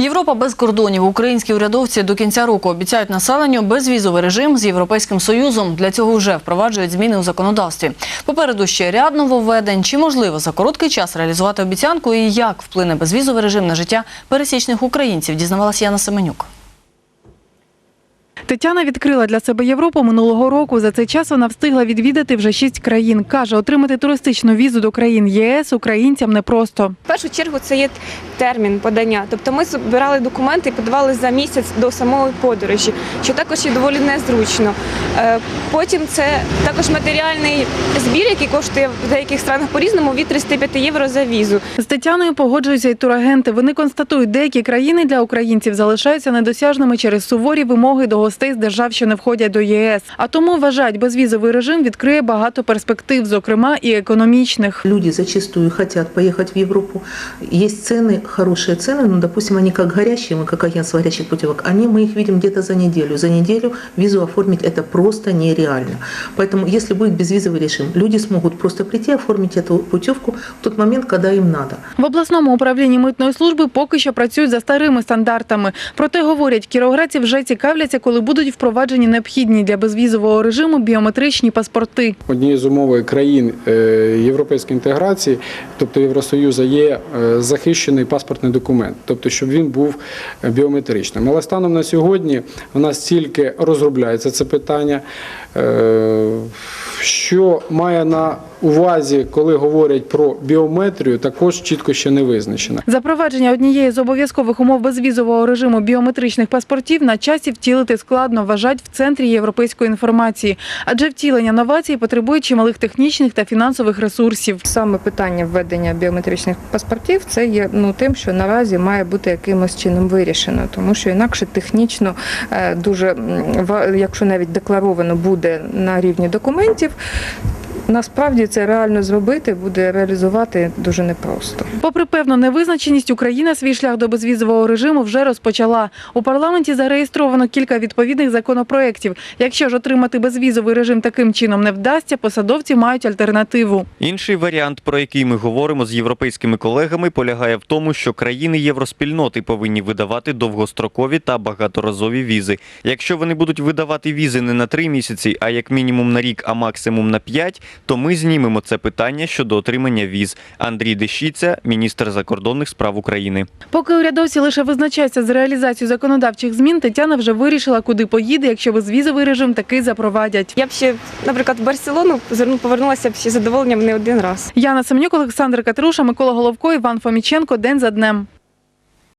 Європа без кордонів. Українські урядовці до кінця року обіцяють населенню безвізовий режим з Європейським Союзом. Для цього вже впроваджують зміни у законодавстві. Попереду ще ряд нововведень. Чи можливо за короткий час реалізувати обіцянку і як вплине безвізовий режим на життя пересічних українців? Дізнавалася Яна Семенюк. Тетяна відкрила для себе Європу минулого року. За цей час вона встигла відвідати вже шість країн. Каже, отримати туристичну візу до країн ЄС українцям непросто. В першу чергу це є термін подання. Тобто ми збирали документи і подавали за місяць до самої подорожі, що також є доволі незручно. Е, Потім це також матеріальний збір, який коштує в деяких странах по-різному від 35 євро за візу. З Тетяною погоджуються й турагенти. Вони констатують, деякі країни для українців залишаються недосяжними через суворі вимоги до гостей з держав, що не входять до єС. А тому вважають, безвізовий режим відкриє багато перспектив, зокрема і економічних. Люди зачастую хотят поехать в Европу. Есть цены, хорошие цены, но, допустим, они как горящие, мы как агентство горящих путевок, они, мы их видим где-то за неделю. За неделю визу оформить это просто нереально. Поэтому, если будет безвизовый режим, люди смогут просто прийти, оформить эту путевку в тот момент, когда им надо. В обласному управлінні митної служби поки що працюють за старими стандартами. Проте говорять, кіровоградці вже цікавляться, коли будуть впроваджені необхідні для безвізового режиму біометричні паспорти. Однією з умов країн е, європейської інтеграції, тобто Євросоюзу, є е, захищений паспортний документ, тобто щоб він був е, біометричним. Але станом на сьогодні у нас тільки розробляється це питання. Що має на увазі, коли говорять про біометрію, також чітко ще не визначено. Запровадження однієї з обов'язкових умов безвізового режиму біометричних паспортів на часі втілити складно, вважають в центрі європейської інформації, адже втілення новацій потребує чималих технічних та фінансових ресурсів. Саме питання введення біометричних паспортів це є ну тим, що наразі має бути якимось чином вирішено, тому що інакше технічно е, дуже ва- якщо навіть декларовано буде на рівні документів. perspective Насправді це реально зробити буде реалізувати дуже непросто. Попри певну невизначеність, Україна свій шлях до безвізового режиму вже розпочала. У парламенті зареєстровано кілька відповідних законопроєктів. Якщо ж отримати безвізовий режим таким чином не вдасться, посадовці мають альтернативу. Інший варіант, про який ми говоримо з європейськими колегами, полягає в тому, що країни євроспільноти повинні видавати довгострокові та багаторазові візи. Якщо вони будуть видавати візи не на три місяці, а як мінімум на рік, а максимум на п'ять, то ми знімемо це питання щодо отримання віз. Андрій Дещіця, міністр закордонних справ України. Поки урядовці лише визначаються з реалізацією законодавчих змін, Тетяна вже вирішила, куди поїде, якщо безвізовий режим таки запровадять. Я б ще, наприклад, в Барселону повернулася б ще задоволенням не один раз. Яна Семенюк, Олександр Катруша, Микола Головко, Іван Фоміченко. День за днем.